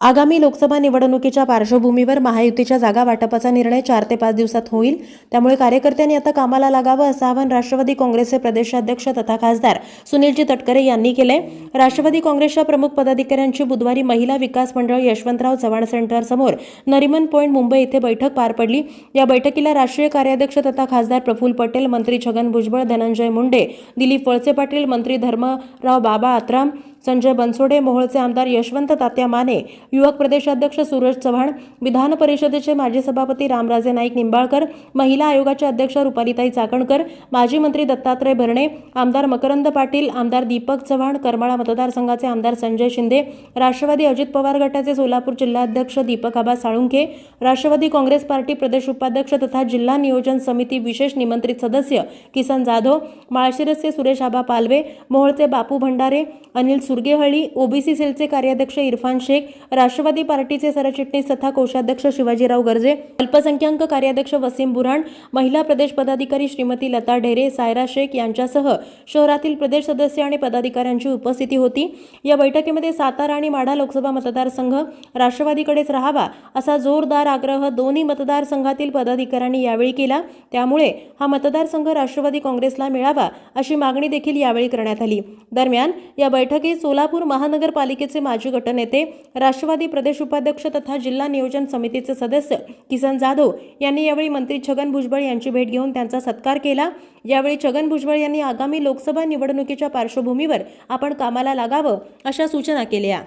आगामी लोकसभा निवडणुकीच्या पार्श्वभूमीवर महायुतीच्या जागा वाटपाचा निर्णय चार ते पाच दिवसात होईल. त्यामुळे कार्यकर्त्यांनी आता कामाला लागावं असं आवाहन राष्ट्रवादी काँग्रेसचे प्रदेशाध्यक्ष तथा खासदार सुनीलजी तटकरे यांनी केलंय राष्ट्रवादी काँग्रेसच्या प्रमुख पदाधिकाऱ्यांची बुधवारी महिला विकास मंडळ यशवंतराव चव्हाण सेंटर समोर नरिमन पॉईंट मुंबई येथे बैठक पार पडली. या बैठकीला राष्ट्रीय कार्याध्यक्ष तथा खासदार प्रफुल्ल पटेल मंत्री छगन भुजबळ धनंजय मुंडे दिलीप वळसे पाटील मंत्री धर्मराव बाबा आत्राम संजय बनसोडे मोहोळचे आमदार यशवंत तात्या माने युवक प्रदेशाध्यक्ष सूरज चव्हाण विधान परिषदेचे माजी सभापती रामराजे नाईक निंबाळकर महिला आयोगाच्या अध्यक्ष रुपालीताई चाकणकर माजी मंत्री दत्तात्रय भरणे आमदार मकरंद पाटील आमदार दीपक चव्हाण करमाळा मतदारसंघाचे आमदार संजय शिंदे राष्ट्रवादी अजित पवार गटाचे सोलापूर जिल्हाध्यक्ष दीपक आबा साळुंखे राष्ट्रवादी काँग्रेस पार्टी प्रदेश उपाध्यक्ष तथा जिल्हा नियोजन समिती विशेष निमंत्रित सदस्य किसन जाधव माळशिरसचे सुरेश आबा पालवे मोहोळचे बापू भंडारे अनिल सुरगेहळी ओबीसी सेलचे कार्याध्यक्ष इरफान शेख राष्ट्रवादी पार्टीचे सरचिटणीस तथा कोषाध्यक्ष शिवाजीराव गर्जे अल्पसंख्याक कार्याध्यक्ष वसीम बुराण महिला प्रदेश पदाधिकारी श्रीमती लता ढेरे सायरा शेख यांच्यासह शहरातील प्रदेश सदस्य आणि पदाधिकाऱ्यांची उपस्थिती होती. या बैठकीमध्ये सातारा आणि माढा लोकसभा मतदारसंघ राष्ट्रवादीकडेच राहावा असा जोरदार आग्रह दोन्ही मतदारसंघातील पदाधिकाऱ्यांनी यावेळी केला. त्यामुळे हा मतदारसंघ राष्ट्रवादी काँग्रेसला मिळावा अशी मागणी देखील यावेळी करण्यात आली. दरम्यान या बैठकीत सोलापूर महानगरपालिकेचे माजी गटनेते राष्ट्रवादी प्रदेश उपाध्यक्ष तथा जिल्हा नियोजन समितीचे सदस्य किसन जाधव यांनी यावेळी मंत्री छगन भुजबळ यांची भेट घेऊन त्यांचा सत्कार केला. यावेळी छगन भुजबळ यांनी आगामी लोकसभा निवडणुकीच्या पार्श्वभूमीवर आपण कामाला लागावं अशा सूचना केल्या.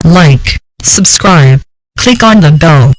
Like, subscribe, click on the bell.